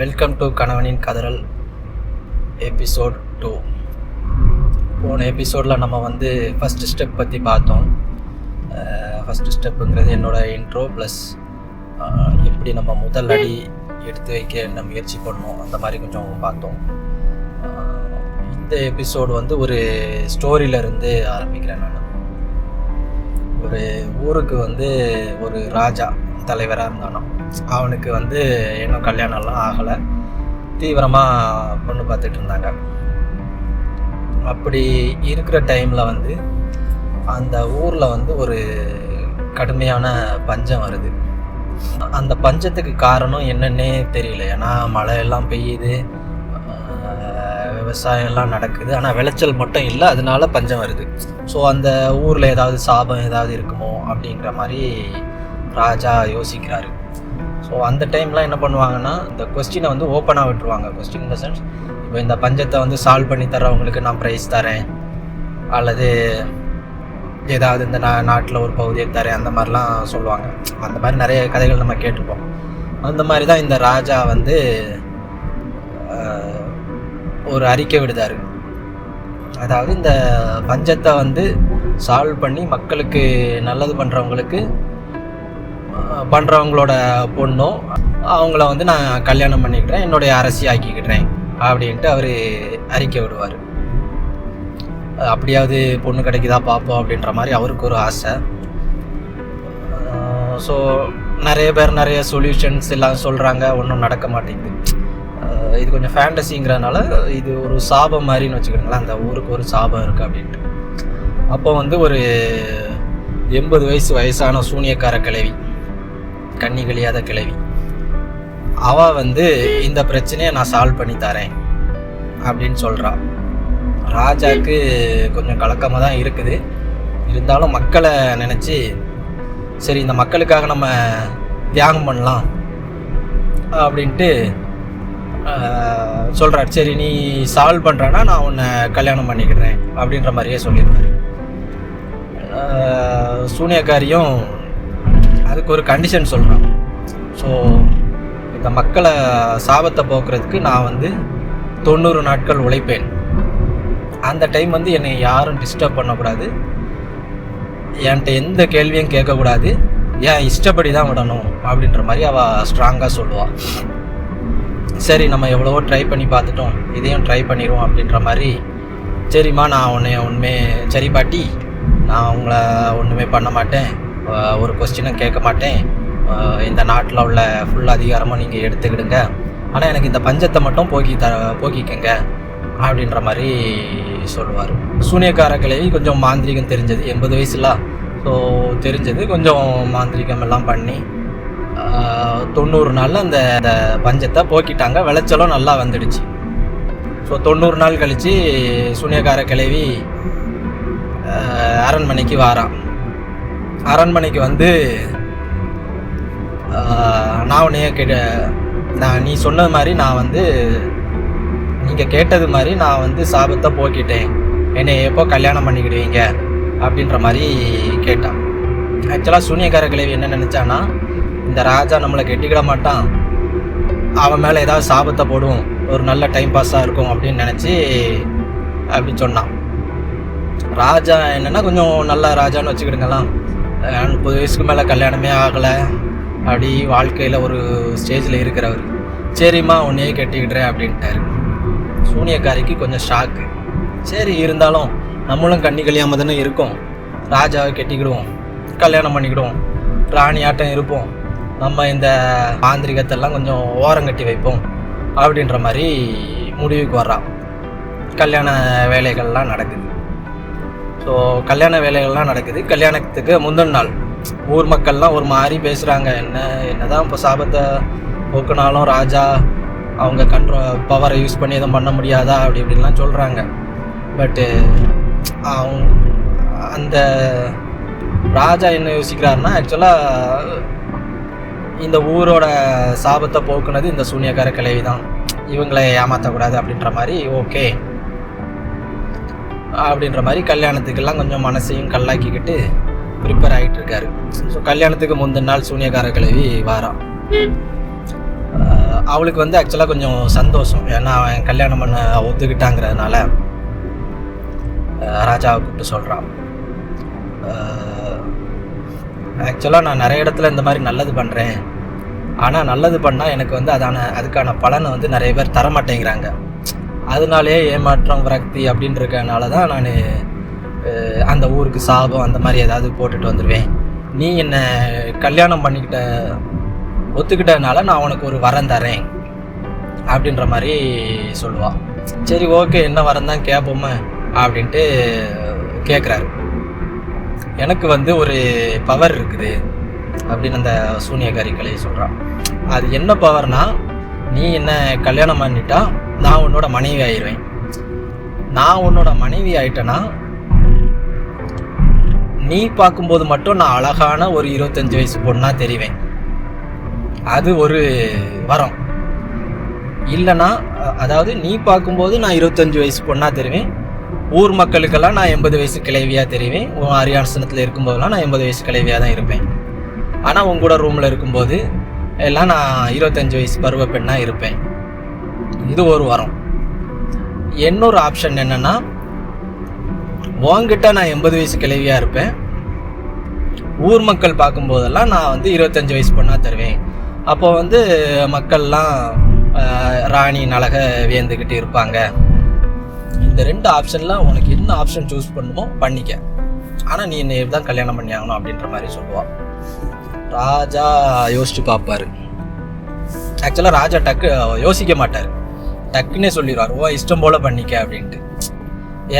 Welcome to கணவனின் கதறல் episode two போன எபிசோடில் நம்ம வந்து ஃபஸ்ட்டு ஸ்டெப் பற்றி பார்த்தோம். ஃபஸ்ட்டு ஸ்டெப்புங்கிறது என்னோட இன்ட்ரோ ப்ளஸ் எப்படி நம்ம முதல் அடி எடுத்து வைக்க என்ன முயற்சி பண்ணோம் அந்த மாதிரி கொஞ்சம் பார்த்தோம். இந்த எபிசோடு வந்து ஒரு ஸ்டோரியிலேருந்து ஆரம்பிக்கிறேன் நான். ஒரு ஊருக்கு வந்து ஒரு ராஜா தலைவராக இருந்தானோ அவனுக்கு வந்து இன்னும் கல்யாணம்லாம் ஆகலை. தீவிரமாக பொண்ணு பார்த்துட்டு இருந்தாங்க. அப்படி இருக்கிற டைமில் வந்து அந்த ஊரில் வந்து ஒரு கடுமையான பஞ்சம் வருது. அந்த பஞ்சத்துக்கு காரணம் என்னன்னே தெரியல ஏன்னா மழை எல்லாம் பெய்யுது. விவசாயம்லாம் நடக்குது. ஆனால் விளைச்சல் மட்டும் இல்லை அதனால பஞ்சம் வருது. ஸோ அந்த ஊரில் ஏதாவது சாபம் ஏதாவது இருக்குமோ அப்படிங்கிற மாதிரி ராஜா யோசிக்கிறாரு. ஸோ அந்த டைம்லாம் என்ன பண்ணுவாங்கன்னா இந்த கொஸ்டினை வந்து ஓப்பனாக விட்டுருவாங்க. கொஸ்டின் இந்த சென்ஸ் இப்போ இந்த பஞ்சத்தை வந்து சால்வ் பண்ணி தர்றவங்களுக்கு நான் ப்ரைஸ் தரேன். அல்லது ஏதாவது இந்த நா நாட்டில் ஒரு பகுதியை தரேன் அந்த மாதிரிலாம் சொல்லுவாங்க. அந்த மாதிரி நிறைய கதைகள் நம்ம கேட்டிருப்போம். அந்த மாதிரி தான் இந்த ராஜா வந்து ஒரு அறிக்கை விடுதார். அதாவது இந்த பஞ்சத்தை வந்து சால்வ் பண்ணி மக்களுக்கு நல்லது பண்ணுறவங்களுக்கு பண்ணுறவங்களோட பொண்ணும் அவங்கள வந்து நான் கல்யாணம் பண்ணிக்கிறேன் என்னுடைய அரசி ஆக்கிக்கிட்டேன் அப்படின்ட்டு அவர் அறிக்கை விடுவார். அப்படியாவது பொண்ணு கிடைக்குதா பார்ப்போம் அப்படின்ற மாதிரி அவருக்கு ஒரு ஆசை. ஸோ நிறைய பேர் நிறைய சொல்யூஷன்ஸ் எல்லாம் சொல்கிறாங்க ஒன்றும் நடக்க மாட்டேங்குது. இது கொஞ்சம் ஃபேண்டசிங்கிறதுனால இது ஒரு சாபம் மாதிரின்னு வச்சுக்கோங்களேன் அந்த ஊருக்கு ஒரு சாபம் இருக்குது அப்படின்ட்டு. அப்போ வந்து ஒரு எண்பது வயசு வயசான சூனியக்கார கிழவி கண்ணி கழியாத கிழவி. அவ வந்து இந்த பிரச்சனையை நான் சால்வ் பண்ணி தரேன் அப்படின்னு சொல்கிறாள் ராஜாவுக்கு கொஞ்சம் கலக்கமாக தான் இருக்குது. இருந்தாலும் மக்களை நினச்சி சரி இந்த மக்களுக்காக நம்ம தியாகம் பண்ணலாம் அப்படின்ட்டு சொல்கிறார் சரி நீ சால்வ் பண்ணுறேன்னா நான் உன்னை கல்யாணம் பண்ணிக்கிறேன் அப்படின்ற மாதிரியே சொல்லியிருப்பார் சூனியக்காரியும் அதுக்கு ஒரு கண்டிஷன் சொல்கிறான் ஸோ இந்த மக்களை சாபத்தை போக்குறதுக்கு நான் வந்து தொண்ணூறு நாட்கள் உழைப்பேன். அந்த டைம் வந்து என்னை யாரும் டிஸ்டர்ப் பண்ணக்கூடாது. என்கிட்ட எந்த கேள்வியும் கேட்கக்கூடாது. ஏன் இஷ்டப்படி தான் விடணும் அப்படின்ற மாதிரி அவள் ஸ்ட்ராங்காக சொல்லுவாள் சரி நம்ம எவ்வளவோ ட்ரை பண்ணி பார்த்துட்டோம். இதையும் ட்ரை பண்ணிடுவோம் அப்படின்ற மாதிரி சரிம்மா நான் உன்னை ஒன்றுமே சரி பாட்டி நான் உங்களை ஒன்றுமே பண்ண மாட்டேன். ஒரு கொஸ்டினும் கேட்க மாட்டேன். இந்த நாட்டில் உள்ள ஃபுல் அதிகாரமும் நீங்கள் எடுத்துக்கிடுங்க. ஆனால் எனக்கு இந்த பஞ்சத்தை மட்டும் போக்கி த போக்கிக்கங்க அப்படின்ற மாதிரி சொல்லுவார். சூனியக்கார கிளவி கொஞ்சம் மாந்திரிகம் தெரிஞ்சது எண்பது வயசுல. ஸோ தெரிஞ்சது கொஞ்சம் மாந்திரிகம் எல்லாம் பண்ணி தொண்ணூறு நாளில் அந்த அந்த பஞ்சத்தை போக்கிட்டாங்க. விளைச்சலும் நல்லா வந்துடுச்சு. ஸோ தொண்ணூறு நாள் கழித்து சூனியக்கார கிழவி அரண்மனைக்கு வாரான் அரண்மனைக்கு வந்து நான் உன்னைய கேட்ட நான் நீ சொன்னது மாதிரி நான் வந்து நீங்கள் கேட்டது மாதிரி நான் வந்து சாபத்தை போக்கிட்டேன். என்னை எப்போ கல்யாணம் பண்ணிக்கிடுவீங்க? அப்படின்ற மாதிரி கேட்டான் ஆக்சுவலாக சூனியக்கார கிழவி என்ன நினச்சான்னா இந்த ராஜா நம்மளை கெட்டிக்கிட மாட்டான். அவன் மேலே ஏதாவது சாபத்தை போடுவோம். ஒரு நல்ல டைம் பாஸாக இருக்கும் அப்படின்னு நினச்சி அப்படி சொன்னான். ராஜா என்னன்னா கொஞ்சம் நல்ல ராஜான்னு வச்சுக்கிடுங்களாம் முப்பது வயசுக்கு மேலே கல்யாணமே ஆகலை. அப்படி வாழ்க்கையில் ஒரு ஸ்டேஜில் இருக்கிறவர். சரிம்மா உன்னையே கட்டிக்கிட்டுறேன் அப்படின்ட்டாரு. சூனியக்காரிக்கு கொஞ்சம் ஷாக்கு சரி இருந்தாலும் நம்மளும் கண்ணி கழியாமல் தானே இருக்கோம். ராஜாவை கட்டிக்கிடுவோம். கல்யாணம் பண்ணிக்கிடுவோம். ராணி ஆட்டம் இருப்போம். நம்ம இந்த மாந்திரிகத்தெல்லாம் கொஞ்சம் ஓரம் கட்டி வைப்போம் அப்படின்ற மாதிரி முடிவுக்கு வர்றான் கல்யாண வேலைகள்லாம் நடக்குது. ஸோ கல்யாண வேலைகள்லாம் நடக்குது. கல்யாணத்துக்கு முந்தின நாள். ஊர் மக்கள்லாம் ஒரு மாதிரி பேசுகிறாங்க என்ன என்னதான் இப்போ சாபத்தை போக்குனாலும் ராஜா அவங்க கண்ட்ரோ பவரை யூஸ் பண்ணி எதுவும் பண்ண முடியாதா? அப்படி இப்படின்லாம் சொல்கிறாங்க பட்டு அவங்க அந்த ராஜா என்ன யோசிக்கிறாருன்னா ஆக்சுவலாக இந்த ஊரோட சாபத்தை போக்குனது இந்த சூனியக்கார கிளவி தான். இவங்களை ஏமாற்றக்கூடாது அப்படின்ற மாதிரி ஓகே. அப்படின்ற மாதிரி கல்யாணத்துக்கெல்லாம் கொஞ்சம் மனசையும் கல்லாக்கிக்கிட்டு ப்ரிப்பேர் ஆகிட்டு இருக்காரு. ஸோ கல்யாணத்துக்கு முந்தின நாள் சூனியக்கார கிளவி வாராம் அவளுக்கு வந்து ஆக்சுவலாக கொஞ்சம் சந்தோஷம். ஏன்னா அவன் கல்யாணம் பண்ண ஒத்துக்கிட்டாங்கிறதுனால ராஜாவை கூப்பிட்டு சொல்கிறான் ஆக்சுவலாக நான் நிறைய இடத்துல இந்த மாதிரி நல்லது பண்ணுறேன் ஆனால் நல்லது பண்ணால் எனக்கு வந்து அதான அதுக்கான பலனை வந்து நிறைய பேர் தர மாட்டேங்கிறாங்க அதனாலேயே ஏமாற்றம் விரக்தி அப்படின்னு இருக்கனால தான் நான் அந்த ஊருக்கு சாபம் அந்த மாதிரி ஏதாவது போட்டுட்டு வந்துடுவேன் நீ என்னை கல்யாணம் பண்ணிக்கிட்ட ஒத்துக்கிட்டதுனால நான் உனக்கு ஒரு வரம் தரேன் அப்படின்ற மாதிரி சொல்லுவாள் சரி ஓகே என்ன வரம் தான் கேட்போமே அப்படின்ட்டு கேட்குறாரு எனக்கு வந்து ஒரு பவர் இருக்குது அப்படின்னு அந்த சூனியக்காரி கலையை சொல்கிறான் அது என்ன பவர்னா நீ என்ன கல்யாணம் பண்ணிட்டா நான் உன்னோட மனைவி ஆயிடுவேன். நான் உன்னோட மனைவி ஆயிட்டேன்னா நீ பார்க்கும்போது மட்டும் நான் அழகான ஒரு இருபத்தஞ்சி வயசு பொண்ணாக தெரிவேன். அது ஒரு வரம். இல்லைன்னா அதாவது நீ பார்க்கும்போது நான் இருபத்தஞ்சி வயசு பொண்ணாக தெரிவேன். ஊர் மக்களுக்கெல்லாம் நான் எண்பது வயசு கிளைவியாக தெரிவேன். உன் அரியாசனத்தில் இருக்கும்போதெல்லாம் நான் எண்பது வயசு கிளைவியாக தான் இருப்பேன். ஆனால் உன் கூட ரூமில் இருக்கும்போது எல்லாம் நான் இருபத்தஞ்சு வயசு பருவ பெண்ணாக இருப்பேன். இது ஒரு வாரம். இன்னொரு ஆப்ஷன் என்னென்னா உன்கிட்ட நான் எண்பது வயசு கிளவியாக இருப்பேன். ஊர் மக்கள் பார்க்கும்போதெல்லாம் நான் வந்து இருபத்தஞ்சு வயசு பெண்ணாக தருவேன். அப்போ வந்து மக்கள்லாம் ராணி நலக வியந்துக்கிட்டு இருப்பாங்க. இந்த ரெண்டு ஆப்ஷனில் உனக்கு என்ன ஆப்ஷன் சூஸ் பண்ணுமோ பண்ணிக்க. ஆனால் நீ என்னை தான் கல்யாணம் பண்ணி ஆகணும் அப்படின்ற மாதிரி சொல்லுவாள் ராஜா யோசிச்சு பார்ப்பாரு ஆக்சுவலாக ராஜா டக்கு யோசிக்க மாட்டார். டக்குன்னே சொல்லிடுவார் ஓ இஷ்டம் போல் பண்ணிக்க அப்படின்ட்டு.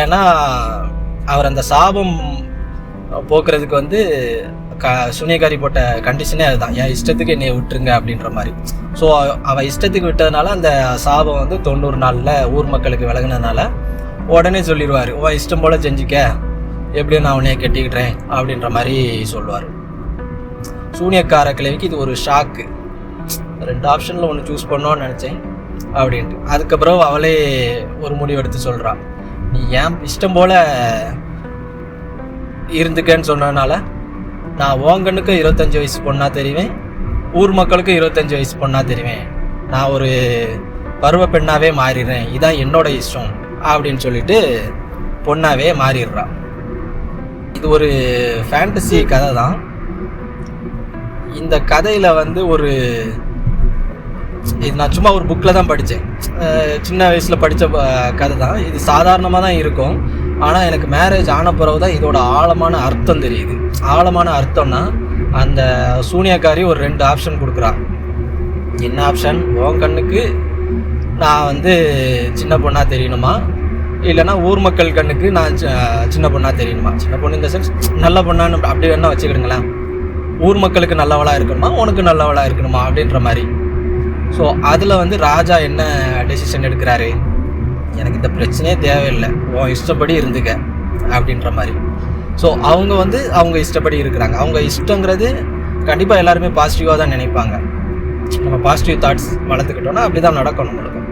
ஏன்னா அவர் அந்த சாபம் போக்குறதுக்கு வந்து க சுனியகாரி போட்ட கண்டிஷனே அதுதான். என் இஷ்டத்துக்கு என்னை விட்டுருங்க அப்படின்ற மாதிரி. ஸோ அவள் இஷ்டத்துக்கு விட்டதுனால அந்த சாபம் வந்து தொண்ணூறு நாளில் ஊர் மக்களுக்கு விலகினதுனால உடனே சொல்லிடுவார் உன் இஷ்டம் போல் செஞ்சுக்க. எப்படியும் நான் உன்னைய கட்டிக்கிட்டேன் அப்படின்ற மாதிரி சொல்லுவார். சூனியக்கார கிழவிக்கு இது ஒரு ஷாக்கு ரெண்டு ஆப்ஷனில் ஒன்று சூஸ் பண்ணோன்னு நினச்சேன் அப்படின்ட்டு. அதுக்கப்புறம் அவளே ஒரு முடிவு எடுத்து சொல்கிறான் நீ ஏன் இஷ்டம் போல் இருந்துக்கன்னு சொன்னதுனால நான் உங்கண்ணுக்கு இருபத்தஞ்சி வயசு பொண்ணாக தெரிவேன் ஊர் மக்களுக்கு இருபத்தஞ்சி வயசு பொண்ணாக தெரிவேன். நான் ஒரு பருவ பெண்ணாகவே மாறிடுறேன். இதான் என்னோட இஷ்டம் அப்படின்னு சொல்லிட்டு பொண்ணாகவே மாறிடுறான் இது ஒரு ஃபேண்டசி கதை தான். இந்த கதையில் வந்து ஒரு இது நான் சும்மா ஒரு புக்கில் தான் படித்தேன். சின்ன வயசில் படித்த கதை தான். இது சாதாரணமாக தான் இருக்கும். ஆனால் எனக்கு மேரேஜ் ஆன பிறகு தான் இதோட ஆழமான அர்த்தம் தெரியுது. ஆழமான அர்த்தம்னா அந்த சூனியக்காரி ஒரு ரெண்டு ஆப்ஷன் கொடுக்குறா. என்ன ஆப்ஷன் உன் கண்ணுக்கு நான் வந்து சின்ன பொண்ணாக தெரியணுமா? இல்லைன்னா ஊர் மக்கள் கண்ணுக்கு நான் சின்ன பொண்ணாக தெரியணுமா? சின்ன பொண்ணு இந்த சென்ஸ் நல்ல பொண்ணான்னு அப்படி வேணா வச்சுக்கிடுங்களேன். ஊர் மக்களுக்கு நல்லவளாக இருக்கணுமா? உனக்கு நல்லவளாக இருக்கணுமா? அப்படின்ற மாதிரி. ஸோ அதில் வந்து ராஜா என்ன டெசிஷன் எடுக்கிறாரு? எனக்கு இந்த பிரச்சனையே தேவையில்லை. உன் இஷ்டப்படி இருந்துக்க அப்படின்ற மாதிரி. ஸோ அவங்க வந்து அவங்க இஷ்டப்படி இருக்கிறாங்க. அவங்க இஷ்டங்கிறது கண்டிப்பாக எல்லாருமே பாசிட்டிவாக தான் நினைப்பாங்க. நம்ம பாசிட்டிவ் தாட்ஸ் வளர்த்துக்கிட்டோன்னா அப்படி தான் நடக்கணும் நம்மளுக்கும்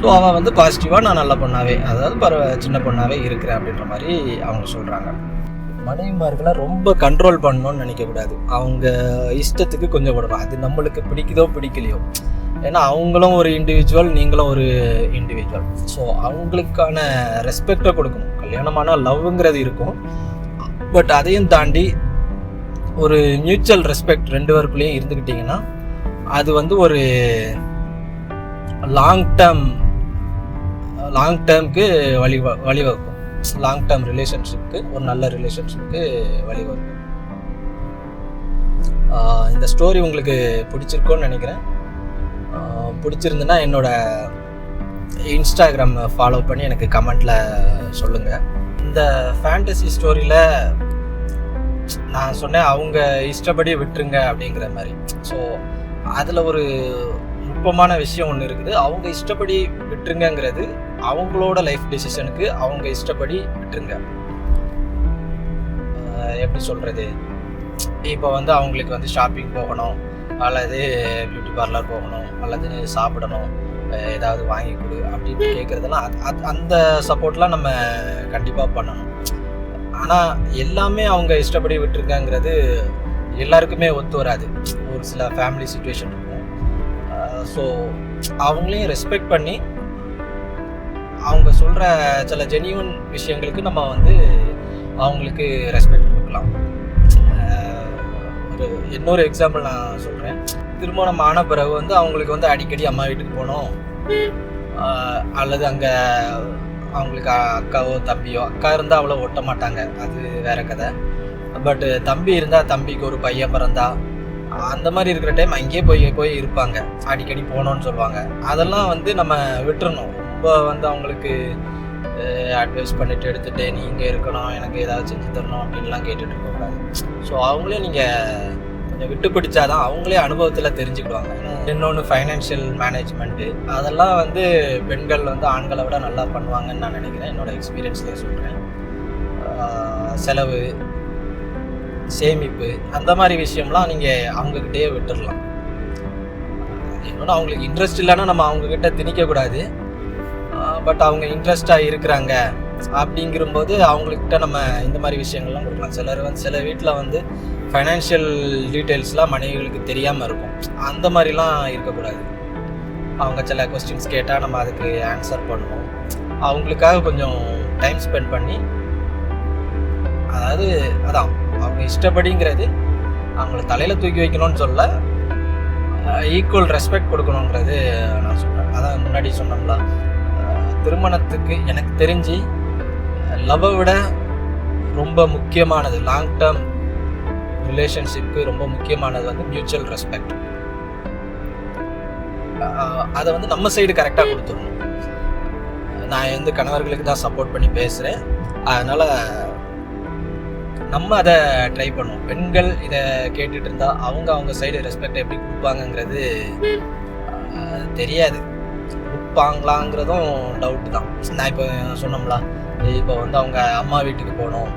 ஸோ அவள் வந்து பாசிட்டிவாக நான் நல்ல பொண்ணாவே அதாவது பரவ சின்ன பொண்ணாவே இருக்கிறேன் அப்படின்ற மாதிரி அவங்க சொல்கிறாங்க மனைவிமார்களை ரொம்ப கண்ட்ரோல் பண்ணணும்னு நினைக்கக்கூடாது. அவங்க இஷ்டத்துக்கு கொஞ்சம் விடணும் அது நம்மளுக்கு பிடிக்குதோ பிடிக்கலையோ ஏன்னா அவங்களும் ஒரு இண்டிவிஜுவல் நீங்களும் ஒரு இண்டிவிஜுவல் ஸோ அவங்களுக்கான ரெஸ்பெக்டை கொடுக்கணும். கல்யாணமான லவ்ங்கிறது இருக்கும். பட் அதையும் தாண்டி ஒரு மியூச்சுவல் ரெஸ்பெக்ட் ரெண்டு பேருக்குள்ளேயும் இருந்துக்கிட்டிங்கன்னா அது வந்து ஒரு லாங் டேர்ம் லாங் டேர்ம்க்கு வழி வழிவகுக்கும். லாங் டேர்ம் ரிலேஷன்ஷிப்க்கு ஒரு நல்ல ரிலேஷன்ஷிப்க்கு வழிவகுக்கும். இந்த ஸ்டோரி உங்களுக்கு பிடிச்சிருக்கோன்னு நினைக்கிறேன். பிடிச்சிருந்துன்னா என்னோட இன்ஸ்டாகிராம் ஃபாலோ பண்ணி எனக்கு கமெண்டில் சொல்லுங்கள் இந்த ஃபேண்டசி ஸ்டோரியில் நான் சொன்னேன் அவங்க இஷ்டப்படி விட்டுருங்க அப்படிங்கிற மாதிரி. ஸோ அதில் ஒரு நுட்பமான விஷயம் ஒன்று இருக்குது. அவங்க இஷ்டப்படி விட்டுருங்கங்கிறது அவங்களோட லைஃப் டெசிஷனுக்கு அவங்க இஷ்டப்படி விட்டுருங்க. எப்படி சொல்கிறது இப்போ வந்து அவங்களுக்கு வந்து ஷாப்பிங் போகணும். அல்லது பியூட்டி பார்லர் போகணும் அல்லது சாப்பிடணும் ஏதாவது வாங்கி கொடு அப்படின்னு கேட்குறதெல்லாம் அது- அது- அந்த சப்போர்ட்லாம் நம்ம கண்டிப்பாக பண்ணணும். ஆனால் எல்லாமே அவங்க இஷ்டப்படி விட்டுருக்காங்கிறது எல்லாருக்குமே ஒத்து வராது. ஒரு சில ஃபேமிலி சுச்சுவேஷன் இருக்கும். ஸோ அவங்களையும் ரெஸ்பெக்ட் பண்ணி அவங்க சொல்கிற சில ஜெனியூன் விஷயங்களுக்கு நம்ம வந்து அவங்களுக்கு ரெஸ்பெக்ட் கொடுக்கலாம். இன்னொரு எக்ஸாம்பிள் நான் சொல்கிறேன் திருமணம் ஆன பிறகு வந்து அவங்களுக்கு வந்து அடிக்கடி அம்மா வீட்டுக்கு போகணும் அல்லது அங்கே அவங்களுக்கு அக்காவோ தம்பியோ அக்கா இருந்தால் அவ்வளோ ஒட்ட மாட்டாங்க. அது வேற கதை. பட்டு தம்பி இருந்தால் தம்பிக்கு ஒரு பையன் பிறந்தா அந்த மாதிரி இருக்கிற டைம் அங்கேயே போய் போய் இருப்பாங்க. அடிக்கடி போகணும்னு சொல்லுவாங்க. அதெல்லாம் வந்து நம்ம விட்டுறணும். ரொம்ப வந்து அவங்களுக்கு அட்வைஸ் பண்ணிட்டு எடுத்துகிட்டு நீ இங்கே இருக்கணும். எனக்கு ஏதாவது செஞ்சு தரணும். அப்படின்லாம் கேட்டுட்டு இருக்கக்கூடாது ஸோ அவங்களே நீங்கள் கொஞ்சம் விட்டு பிடிச்சாதான் அவங்களே அனுபவத்தில் தெரிஞ்சுக்கிடுவாங்க. இன்னொன்று ஃபைனான்ஷியல் மேனேஜ்மெண்ட்டு அதெல்லாம் வந்து பெண்கள் வந்து ஆண்களை விட நல்லா பண்ணுவாங்கன்னு நான் நினைக்கிறேன். என்னோட எக்ஸ்பீரியன்ஸ்லேயே சொல்கிறேன் செலவு சேமிப்பு அந்த மாதிரி விஷயம்லாம் நீங்கள் அவங்கக்கிட்டே விட்டுடலாம் இன்னொன்று அவங்களுக்கு இன்ட்ரெஸ்ட் இல்லைன்னா நம்ம அவங்கக்கிட்ட திணிக்கக்கூடாது. பட் அவங்க இன்ட்ரெஸ்டாக இருக்கிறாங்க அப்படிங்கிறபோது அவங்கக்கிட்ட நம்ம இந்த மாதிரி விஷயங்கள்லாம் கொடுக்கலாம். சிலர் வந்து சில வீட்டில் வந்து ஃபைனான்ஷியல் டீட்டெயில்ஸ்லாம் மனைவிகளுக்கு தெரியாமல் இருக்கும். அந்த மாதிரிலாம் இருக்கக்கூடாது. அவங்க சில கொஸ்டின்ஸ் கேட்டால் நம்ம அதுக்கு ஆன்சர் பண்ணுவோம். அவங்களுக்காக கொஞ்சம் டைம் ஸ்பெண்ட் பண்ணி அதாவது அதான் அவங்க இஷ்டப்படிங்கிறது அவங்கள தலையில் தூக்கி வைக்கணும்னு சொல்ல ஈக்குவல் ரெஸ்பெக்ட் கொடுக்கணுங்கிறது நான் சொல்கிறேன் அதான் முன்னாடி சொன்னோம்ல திருமணத்துக்கு எனக்கு தெரிஞ்சு லவ்வை விட ரொம்ப முக்கியமானது லாங் டேர்ம் ரிலேஷன்ஷிப்க்கு ரொம்ப முக்கியமானது வந்து மியூச்சுவல் ரெஸ்பெக்ட் அதை வந்து நம்ம சைடு கரெக்டாக கொடுத்துடணும். நான் வந்து கணவர்களுக்கு தான் சப்போர்ட் பண்ணி பேசுகிறேன் அதனால் நம்ம அதை ட்ரை பண்ணுவோம். பெண்கள் இதை கேட்டுட்டு இருந்தா அவங்க அவங்க சைடு ரெஸ்பெக்ட் எப்படி கொடுப்பாங்கங்கிறது தெரியாது. கொடுப்பாங்களாங்கிறதும் டவுட் தான். நான் இப்போ சொன்னோம்ல இப்போ வந்து அவங்க அம்மா வீட்டுக்கு போகணும்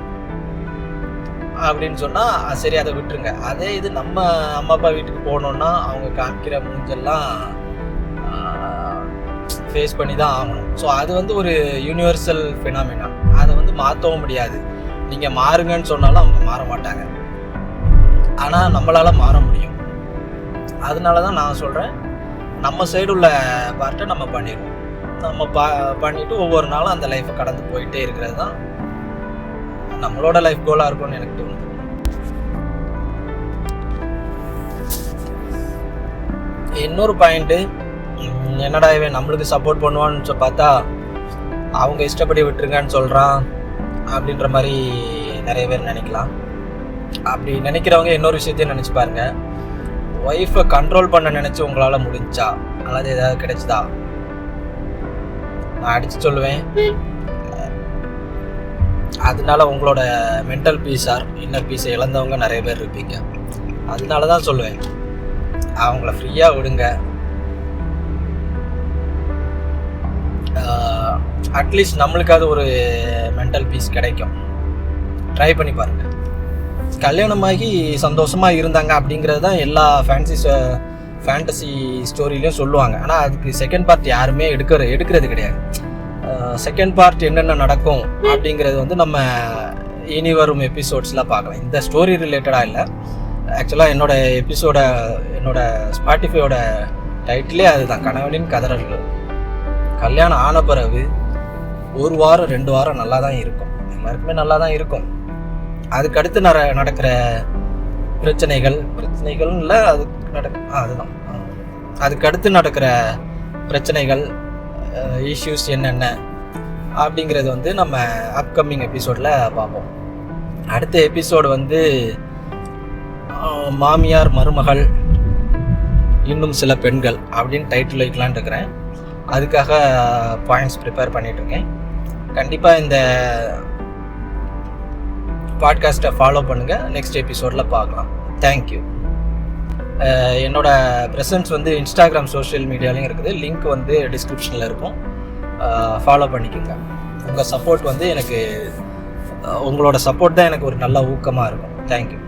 அப்படின்னு சொன்னால் சரி அதை விட்டுருங்க. அதே இது நம்ம அம்மா அப்பா வீட்டுக்கு போகணுன்னா அவங்க காமிக்கிற மூஞ்செல்லாம் ஃபேஸ் பண்ணி தான் ஆகணும். ஸோ அது வந்து ஒரு யூனிவர்சல் ஃபினாமினா அதை வந்து மாற்றவும் முடியாது. நீங்கள் மாறுங்கன்னு சொன்னாலும் அவங்க மாற மாட்டாங்க. ஆனால் நம்மளால் மாற முடியும். அதனால தான் நான் சொல்கிறேன் நம்ம சைடு உள்ள பார்ட்டை நம்ம பண்ணிடுவோம். நம்ம பா பண்ணிவிட்டு ஒவ்வொரு நாளும் அந்த லைஃப்பை கடந்து போயிட்டே இருக்கிறது தான் நம்மளோட லைஃப் கோலாக இருக்கும்னு எனக்கு தோணுது. இன்னொரு பாயிண்ட்டு என்னடா இவன் நம்மளுக்கு சப்போர்ட் பண்ணுவான்னு பார்த்தா அவங்க இஷ்டப்படி விட்டுருங்கன்னு சொல்கிறான் அப்படின்ற மாதிரி நிறைய பேர் நினைக்கலாம். அப்படி நினைக்கிறவங்க இன்னொரு விஷயத்தையும் நினச்சி பாருங்க. ஒய்ஃபை கண்ட்ரோல் பண்ண நினச்சி உங்களால் முடிஞ்சா அல்லது ஏதாவது கிடைச்சதா? நான் அடித்து சொல்லுவேன். அதனால உங்களோட மென்டல் பீஸ் ஆர் இன்னர் பீஸை இழந்தவங்க நிறைய பேர் இருப்பீங்க. அதனால தான் சொல்லுவேன். அவங்கள ஃப்ரீயாக விடுங்க. அட்லீஸ்ட் நம்மளுக்காவது ஒரு மென்டல் பீஸ் கிடைக்கும். ட்ரை பண்ணி பாருங்கள் கல்யாணமாகி சந்தோஷமாக இருந்தாங்க அப்படிங்கிறது தான் எல்லா ஃபேன்சி ஃபேண்டசி ஸ்டோரியிலையும் சொல்லுவாங்க. ஆனால் அதுக்கு செகண்ட் பார்ட் யாருமே எடுக்கிற எடுக்கிறது கிடையாது. செகண்ட் பார்ட் என்னென்ன நடக்கும் அப்படிங்கிறது வந்து நம்ம இனி வரும் எபிசோட்ஸில் பார்க்கலாம். இந்த ஸ்டோரி ரிலேட்டடாக இல்லை. ஆக்சுவலாக என்னோட எபிசோட என்னோட ஸ்பாட்டிஃபையோட டைட்டிலே அதுதான். கணவனின் கதறல்கள். கல்யாணம் ஆன பிறகு ஒரு வாரம் ரெண்டு வாரம் நல்லா தான் இருக்கும். எல்லாருக்குமே நல்லா தான் இருக்கும். அதுக்கடுத்து நட நடக்கிற பிரச்சனைகள் பிரச்சனைகள் இல்லை அது நட அதுதான். அதுக்கடுத்து நடக்கிற பிரச்சனைகள் இஷ்யூஸ் என்னென்ன அப்படிங்கிறது வந்து நம்ம அப்கமிங் எபிசோடில் பார்ப்போம். அடுத்த எபிசோடு வந்து மாமியார் மருமகள் இன்னும் சில பெண்கள் அப்படின்னு டைட்டில் வைக்கலான்னு இருக்கிறேன். அதுக்காக பாயிண்ட்ஸ் ப்ரிப்பேர் பண்ணிகிட்ருக்கேன் கண்டிப்பாக இந்த பாட்காஸ்ட்டை ஃபாலோ பண்ணுங்கள் நெக்ஸ்ட் எபிசோடில் பார்க்கலாம். தேங்க்யூ என்னோடய ப்ரெசன்ஸ் வந்து இன்ஸ்டாகிராம் சோஷியல் மீடியாலையும் இருக்குது. லிங்க் வந்து டிஸ்கிரிப்ஷனில் இருக்கும். ஃபாலோ பண்ணிக்கோங்க. உங்கள் சப்போர்ட் வந்து எனக்கு உங்களோட சப்போர்ட் தான் எனக்கு ஒரு நல்ல ஊக்கமாக இருக்கும். தேங்க்யூ